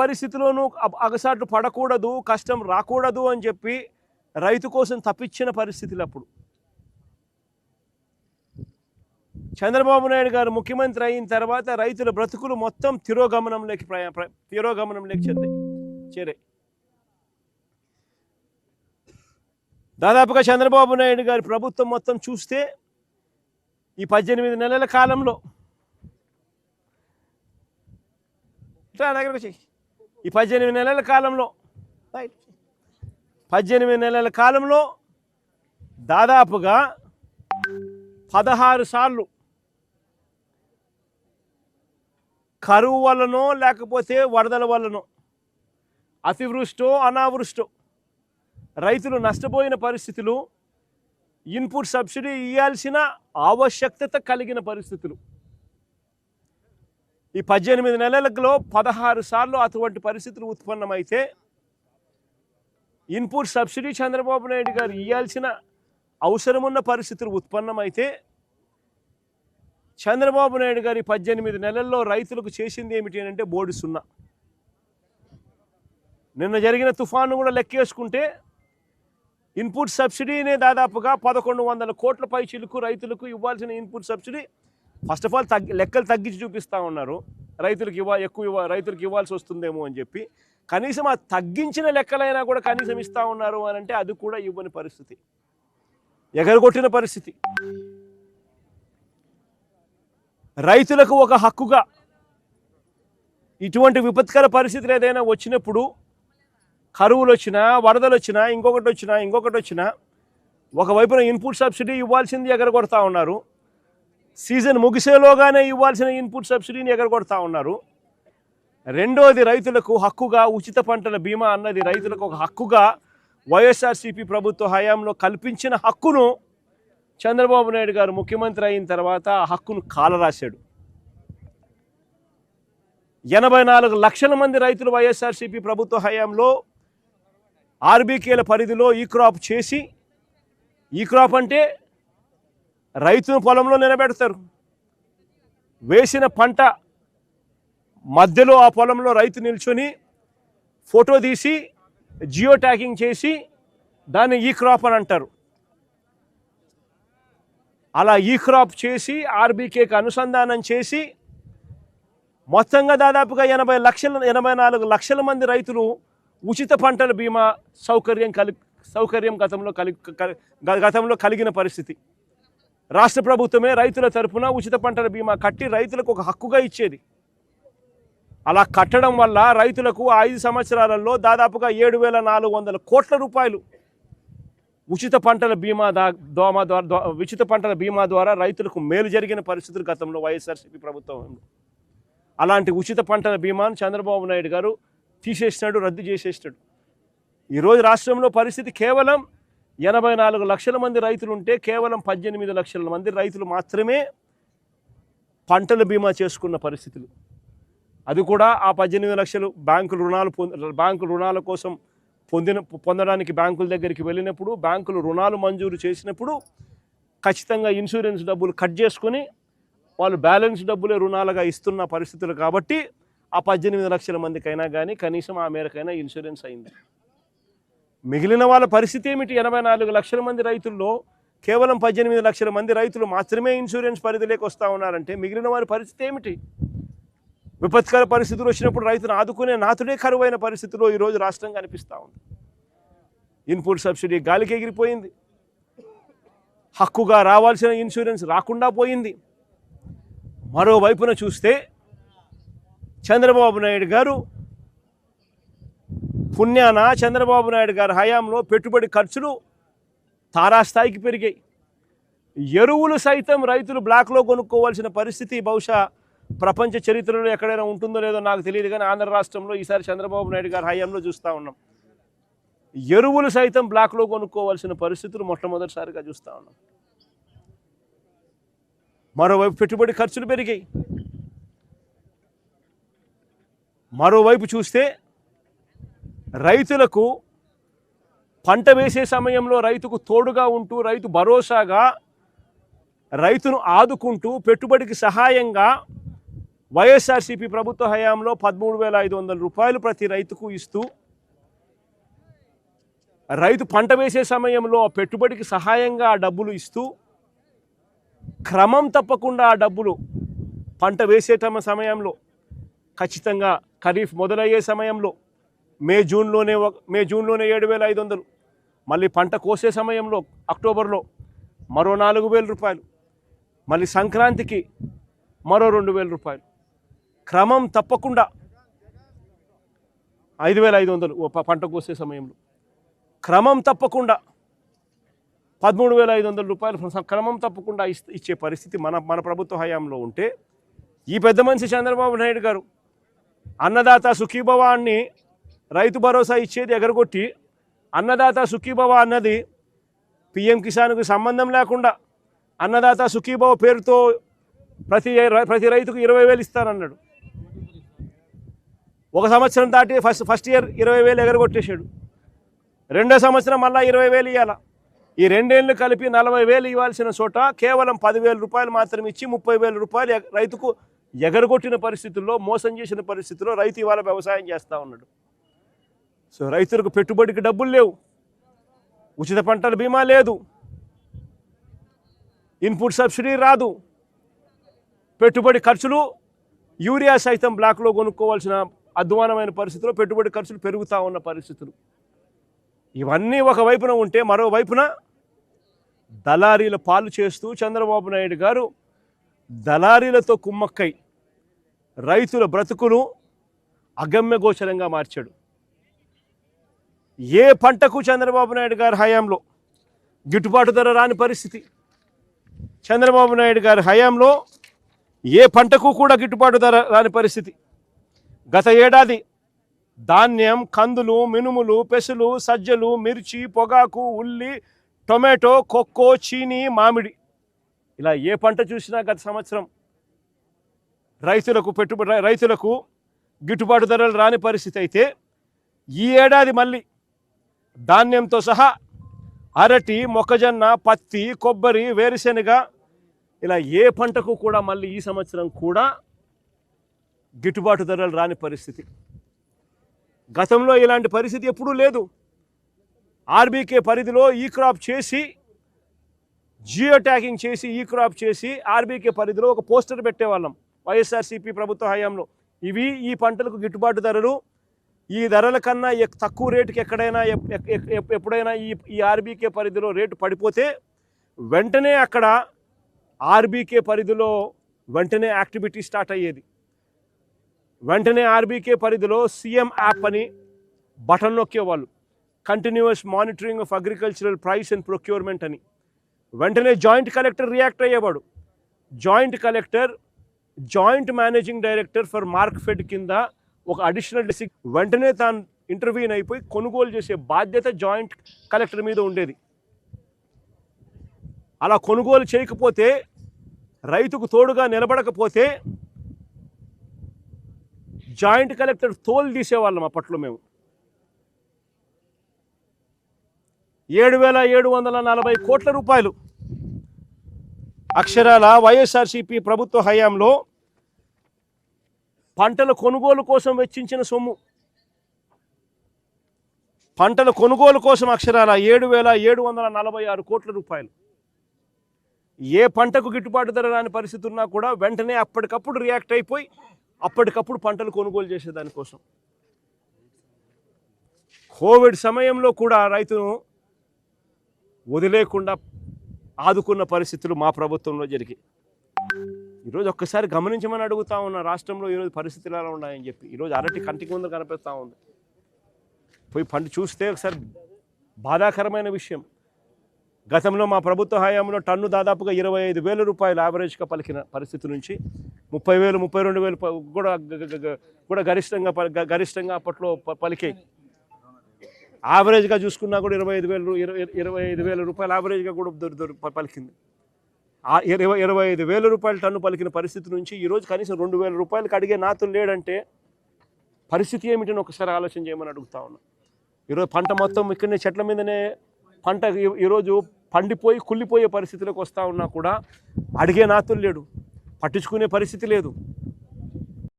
పరిస్థితిలోనూ అగసాట్లు పడకూడదు కష్టం రాకూడదు అని చెప్పి రైతు కోసం తప్పించిన పరిస్థితులు అప్పుడు. చంద్రబాబు నాయుడు గారు ముఖ్యమంత్రి అయిన తర్వాత రైతుల బ్రతుకులు మొత్తం తిరోగమనంలోకి ప్రయా తిరోగమనంలోకి చెందాయి చేరాయి. దాదాపుగా చంద్రబాబు నాయుడు గారి ప్రభుత్వం మొత్తం చూస్తే ఈ పద్దెనిమిది నెలల కాలంలో. ఇట్లా దగ్గరకు ఈ పద్దెనిమిది నెలల కాలంలో. పద్దెనిమిది నెలల కాలంలో దాదాపుగా పదహారు సార్లు కరువు వల్లనో లేకపోతే వరదల వల్లనో అతివృష్టో అనావృష్టో రైతులు నష్టపోయిన పరిస్థితులు ఇన్పుట్ సబ్సిడీ ఇవ్వాల్సిన ఆవశ్యకత కలిగిన పరిస్థితులు ఈ పద్దెనిమిది నెలలలో పదహారు సార్లు అటువంటి పరిస్థితులు ఉత్పన్నమైతే ఇన్పుట్ సబ్సిడీ చంద్రబాబు నాయుడు గారు ఇవ్వాల్సిన అవసరమున్న పరిస్థితులు ఉత్పన్నమైతే చంద్రబాబు నాయుడు గారి పద్దెనిమిది నెలల్లో రైతులకు చేసింది ఏమిటి అంటే బోర్డు సున్నా. నిన్న జరిగిన తుఫాను కూడా లెక్కేసుకుంటే ఇన్పుట్ సబ్సిడీనే దాదాపుగా పదకొండు వందల కోట్ల పై చిలుకు రైతులకు ఇవ్వాల్సిన input subsidy first of all తగ్గి లెక్కలు తగ్గించి చూపిస్తూ ఉన్నారు. రైతులకు ఇవ్వ ఎక్కువ ఇవ్వ రైతులకు ఇవ్వాల్సి వస్తుందేమో అని చెప్పి. కనీసం ఆ తగ్గించిన లెక్కలైనా కూడా కనీసం ఇస్తూ ఉన్నారు అని అంటే అది కూడా ఇవ్వని పరిస్థితి. ఎగరగొట్టిన పరిస్థితి. రైతులకు ఒక హక్కుగా ఇటువంటి విపత్కర పరిస్థితులు ఏదైనా వచ్చినప్పుడు కరువులు వచ్చినా వరదలు వచ్చినా ఇంకొకటి వచ్చినా ఇంకొకటి వచ్చినా ఒకవైపున ఇన్పుట్ సబ్సిడీ ఇవ్వాల్సింది ఎగరగొడతా ఉన్నారు. సీజన్ ముగిసేలోగానే ఇవ్వాల్సిన ఇన్పుట్ సబ్సిడీని ఎగరగొడతా ఉన్నారు. రెండోది రైతులకు హక్కుగా ఉచిత పంటల బీమా అన్నది రైతులకు ఒక హక్కుగా వైఎస్ఆర్సీపీ ప్రభుత్వ హయాంలో కల్పించిన హక్కును చంద్రబాబు నాయుడు గారు ముఖ్యమంత్రి అయిన తర్వాత ఆ హక్కును కాలరాశాడు. ఎనభై నాలుగు లక్షల మంది రైతులు వైఎస్ఆర్సీపీ ప్రభుత్వ హయాంలో ఆర్బీకేల పరిధిలో ఈ క్రాప్ చేసి ఈ క్రాప్ అంటే రైతును పొలంలో నిలబెడతారు. వేసిన పంట మధ్యలో ఆ పొలంలో రైతు నిల్చొని ఫోటో తీసి జియో ట్యాగింగ్ చేసి దాన్ని ఈ క్రాప్ అని అంటారు. అలా ఈ క్రాప్ చేసి ఆర్బీకేకి అనుసంధానం చేసి మొత్తంగా దాదాపుగా ఎనభై లక్షల ఎనభై నాలుగు లక్షల మంది రైతులు ఉచిత పంటల బీమా సౌకర్యం కలి సౌకర్యం గతంలో కలి కలి- గతంలో కలిగిన పరిస్థితి. రాష్ట్ర ప్రభుత్వమే రైతుల తరపున ఉచిత పంటల బీమా కట్టి రైతులకు ఒక హక్కుగా ఇచ్చేది. అలా కట్టడం వల్ల రైతులకు ఐదు సంవత్సరాలలో దాదాపుగా ఏడు వేల నాలుగు వందల కోట్ల రూపాయలు ఉచిత పంటల బీమా దా దోమ ద్వారా ఉచిత పంటల బీమా ద్వారా రైతులకు మేలు జరిగిన పరిస్థితులు గతంలో వైఎస్ఆర్సీపీ ప్రభుత్వం. అలాంటి ఉచిత పంటల బీమాను చంద్రబాబు నాయుడు గారు తీసేసినాడు రద్దు చేసేసినాడు. ఈరోజు రాష్ట్రంలో పరిస్థితి కేవలం ఎనభై నాలుగు లక్షల మంది రైతులు ఉంటే కేవలం పద్దెనిమిది లక్షల మంది రైతులు మాత్రమే పంటల బీమా చేసుకున్న పరిస్థితులు. అది కూడా ఆ పద్దెనిమిది లక్షలు బ్యాంకులు రుణాలు పొంద రుణాల కోసం పొందిన పొందడానికి బ్యాంకుల దగ్గరికి వెళ్ళినప్పుడు బ్యాంకులు రుణాలు మంజూరు చేసినప్పుడు ఖచ్చితంగా ఇన్సూరెన్స్ డబ్బులు కట్ చేసుకొని వాళ్ళు బ్యాలెన్స్ డబ్బులే రుణాలుగా ఇస్తున్న పరిస్థితులు కాబట్టి ఆ పద్దెనిమిది లక్షల మందికైనా కానీ కనీసం ఆ మేరకైనా ఇన్సూరెన్స్ అయింది. మిగిలిన వాళ్ళ పరిస్థితి ఏమిటి? ఎనభై నాలుగు లక్షల మంది రైతుల్లో కేవలం పద్దెనిమిది లక్షల మంది రైతులు మాత్రమే ఇన్సూరెన్స్ పరిధిలోకి వస్తూ ఉన్నారంటే మిగిలిన వారి పరిస్థితి ఏమిటి? విపత్కర పరిస్థితులు వచ్చినప్పుడు రైతును ఆదుకునే నాతుడే కరువైన పరిస్థితిలో ఈరోజు రాష్ట్రం కనిపిస్తూ ఉంది. ఇన్పుట్ సబ్సిడీ గాలికి ఎగిరిపోయింది. హక్కుగా రావాల్సిన ఇన్సూరెన్స్ రాకుండా పోయింది. మరోవైపున చూస్తే చంద్రబాబు నాయుడు గారు పుణ్యాన? చంద్రబాబు నాయుడు గారి హయాంలో పెట్టుబడి ఖర్చులు తారాస్థాయికి పెరిగాయి. ఎరువులు సైతం రైతులు బ్లాక్లో కొనుక్కోవాల్సిన పరిస్థితి బహుశా ప్రపంచ చరిత్రలో ఎక్కడైనా ఉంటుందో లేదో నాకు తెలియదు కానీ ఆంధ్ర రాష్ట్రంలో ఈసారి చంద్రబాబు నాయుడు గారి హయాంలో చూస్తూ ఉన్నాం. ఎరువులు సైతం బ్లాక్లో కొనుక్కోవాల్సిన పరిస్థితులు మొట్టమొదటిసారిగా చూస్తూ ఉన్నాం. మరోవైపు పెట్టుబడి ఖర్చులు పెరిగాయి. మరోవైపు చూస్తే రైతులకు పంట వేసే సమయంలో రైతుకు తోడుగా ఉంటూ రైతు భరోసాగా రైతును ఆదుకుంటూ పెట్టుబడికి సహాయంగా వైఎస్ఆర్సీపీ ప్రభుత్వ హయాంలో పదమూడు వేల ఐదు వందల రూపాయలు ప్రతి రైతుకు ఇస్తూ రైతు పంట వేసే సమయంలో ఆ పెట్టుబడికి సహాయంగా ఆ డబ్బులు ఇస్తూ క్రమం తప్పకుండా ఆ డబ్బులు పంట వేసేట సమయంలో ఖచ్చితంగా ఖరీఫ్ మొదలయ్యే సమయంలో మే జూన్లోనే ఒక- మే జూన్లోనే ఏడు వేల ఐదు వందలు మళ్ళీ పంట కోసే సమయంలో అక్టోబర్లో మరో నాలుగు వేల రూపాయలు. మళ్ళీ సంక్రాంతికి మరో రెండు వేల రూపాయలు. క్రమం తప్పకుండా ఐదు వేల ఐదు వందలు పంట కోసే సమయంలో. క్రమం తప్పకుండా పదమూడు వేల ఐదు వందల రూపాయలు క్రమం తప్పకుండా ఇచ్చే పరిస్థితి మన మన ప్రభుత్వ హయాంలో ఉంటే ఈ పెద్ద మనిషి చంద్రబాబు నాయుడు గారు అన్నదాత సుఖీభవాన్ని రైతు భరోసా ఇచ్చేది ఎగరగొట్టి అన్నదాత సుఖీభవ అన్నది పిఎం కిసాన్కు సంబంధం లేకుండా అన్నదాత సుఖీభవ పేరుతో ప్రతి ప్రతి రైతుకు ఇరవై వేలు ఇస్తానన్నాడు. ఒక సంవత్సరం దాటి ఫస్ట్ ఫస్ట్ ఇయర్ ఇరవై వేలు ఎగరగొట్టేశాడు. రెండో సంవత్సరం మళ్ళీ ఇరవై వేలు ఇవ్వాల ఈ రెండేళ్ళు కలిపి నలభై వేలు ఇవ్వాల్సిన చోట కేవలం పదివేల రూపాయలు మాత్రం ఇచ్చి ముప్పై వేల రూపాయలు ఎగ- రైతుకు ఎగరగొట్టిన పరిస్థితుల్లో మోసం చేసిన పరిస్థితుల్లో రైతు ఇవాళ వ్యవసాయం చేస్తూ ఉన్నాడు. సో రైతులకు పెట్టుబడికి డబ్బులు లేవు. ఉచిత పంటల బీమా లేదు. ఇన్పుట్ సబ్సిడీ రాదు. పెట్టుబడి ఖర్చులు యూరియా సైతం బ్లాక్లో కొనుక్కోవాల్సిన అధ్వానమైన పరిస్థితుల్లో పెట్టుబడి ఖర్చులు పెరుగుతూ ఉన్న పరిస్థితులు. ఇవన్నీ ఒకవైపున ఉంటే మరోవైపున దళారీల పాలు చేస్తూ చంద్రబాబు నాయుడు గారు దళారీలతో కుమ్మక్కై రైతుల బ్రతుకును అగమ్యగోచరంగా మార్చాడు. ఏ పంటకు చంద్రబాబు నాయుడు గారి హయాంలో గిట్టుబాటు ధర రాని పరిస్థితి? చంద్రబాబు నాయుడు గారి హయాంలో ఏ పంటకు కూడా గిట్టుబాటు ధర రాని పరిస్థితి? గత ఏడాది ధాన్యం కందులు మినుములు పెసలు సజ్జలు మిర్చి పొగాకు ఉల్లి టొమాటో కొక్కో చీని మామిడి. ఇలా ఏ పంట చూసినా గత సంవత్సరం రైతులకు పెట్టుబడి రైతులకు గిట్టుబాటు ధరలు రాని పరిస్థితి అయితే ఈ ఏడాది మళ్ళీ ధాన్యంతో సహా అరటి మొక్కజొన్న పత్తి కొబ్బరి వేరుశెనగ ఇలా ఏ పంటకు కూడా మళ్ళీ ఈ సంవత్సరం కూడా గిట్టుబాటు ధరలు రాని పరిస్థితి. గతంలో ఇలాంటి పరిస్థితి ఎప్పుడూ లేదు. ఆర్బీకే పరిధిలో ఈ క్రాప్ చేసి జియో ట్యాగింగ్ చేసి ఈ క్రాప్ చేసి ఆర్బీకే పరిధిలో ఒక పోస్టర్ పెట్టేవాళ్ళం. వైఎస్ఆర్సీపీ ప్రభుత్వ హయాంలో. ఇవి ఈ పంటలకు గిట్టుబాటు ధరలు ఈ ధరల కన్నా తక్కువ రేటుకి ఎక్కడైనా ఎప్పుడైనా ఈ ఈ ఆర్బీకే పరిధిలో రేటు పడిపోతే వెంటనే అక్కడ ఆర్బీకే పరిధిలో వెంటనే యాక్టివిటీ స్టార్ట్ అయ్యేది. వెంటనే ఆర్బీకే పరిధిలో సీఎం యాప్ అని button నొక్కేవాళ్ళు. Continuous monitoring of agricultural price and procurement అని. వెంటనే joint collector react అయ్యేవాడు. Joint collector joint managing director for Markfed కింద ఒక అడిషనల్ డిస్ట్రిక్ట్ వెంటనే తాను ఇంటర్వ్యూన్ అయిపోయి కొనుగోలు చేసే బాధ్యత జాయింట్ కలెక్టర్ మీద ఉండేది. అలా కొనుగోలు చేయకపోతే రైతుకు తోడుగా నిలబడకపోతే జాయింట్ కలెక్టర్ తోలు తీసేవాళ్ళం అప్పట్లో మేము. ఏడు వేల ఏడు వందల నలభై కోట్ల రూపాయలు అక్షరాల వైఎస్ఆర్సీపీ ప్రభుత్వ హయాంలో పంటల కొనుగోలు కోసం వెచ్చించిన సొమ్ము. పంటల కొనుగోలు కోసం అక్షరాల ఏడు వేల ఏడు వందల నలభై ఆరు కోట్ల రూపాయలు. ఏ పంటకు గిట్టుబాటు ధర రాని పరిస్థితి ఉన్నా కూడా వెంటనే అప్పటికప్పుడు రియాక్ట్ అయిపోయి అప్పటికప్పుడు పంటలు కొనుగోలు చేసేదానికోసం కోవిడ్ సమయంలో కూడా రైతును వదిలేకుండా ఆదుకున్న పరిస్థితులు మా ప్రభుత్వంలో జరిగాయి. ఈరోజు ఒక్కసారి గమనించమని అడుగుతా ఉన్న రాష్ట్రంలో ఈరోజు పరిస్థితులు ఎలా ఉన్నాయని చెప్పి. ఈరోజు అరటి కంటికి ముందు కనిపిస్తూ ఉంది. పోయి పండు చూస్తే ఒకసారి బాధాకరమైన విషయం. గతంలో మా ప్రభుత్వ హయాంలో టన్ను దాదాపుగా ఇరవై ఐదు వేల రూపాయలు యావరేజ్గా పలికిన పరిస్థితి నుంచి ముప్పై వేలు ముప్పై రెండు వేలు కూడా కూడా గరిష్టంగా ప- గరిష్టంగా అప్పట్లో పలికాయి యావరేజ్గా చూసుకున్నా కూడా ఇరవై ఐదు వేలు ఇరవై ఇరవై ఐదు వేల రూపాయలు యావరేజ్గా కూడా దొరి పలికింది. ఇరవై ఇరవై ఐదు వేల రూపాయలు టన్ను పలికిన పరిస్థితి నుంచి ఈరోజు కనీసం రెండు వేల రూపాయలకు అడిగే నాతులు లేడంటే పరిస్థితి ఏమిటని ఒకసారి ఆలోచన చేయమని అడుగుతా ఉన్నా. ఈరోజు పంట మొత్తం ఇక్కడనే చెట్ల మీదనే పంట ఈరోజు పండిపోయి కుళ్ళిపోయే పరిస్థితిలోకి వస్తూ ఉన్నా కూడా అడిగే నాతులు లేడు. పట్టించుకునే పరిస్థితి లేదు.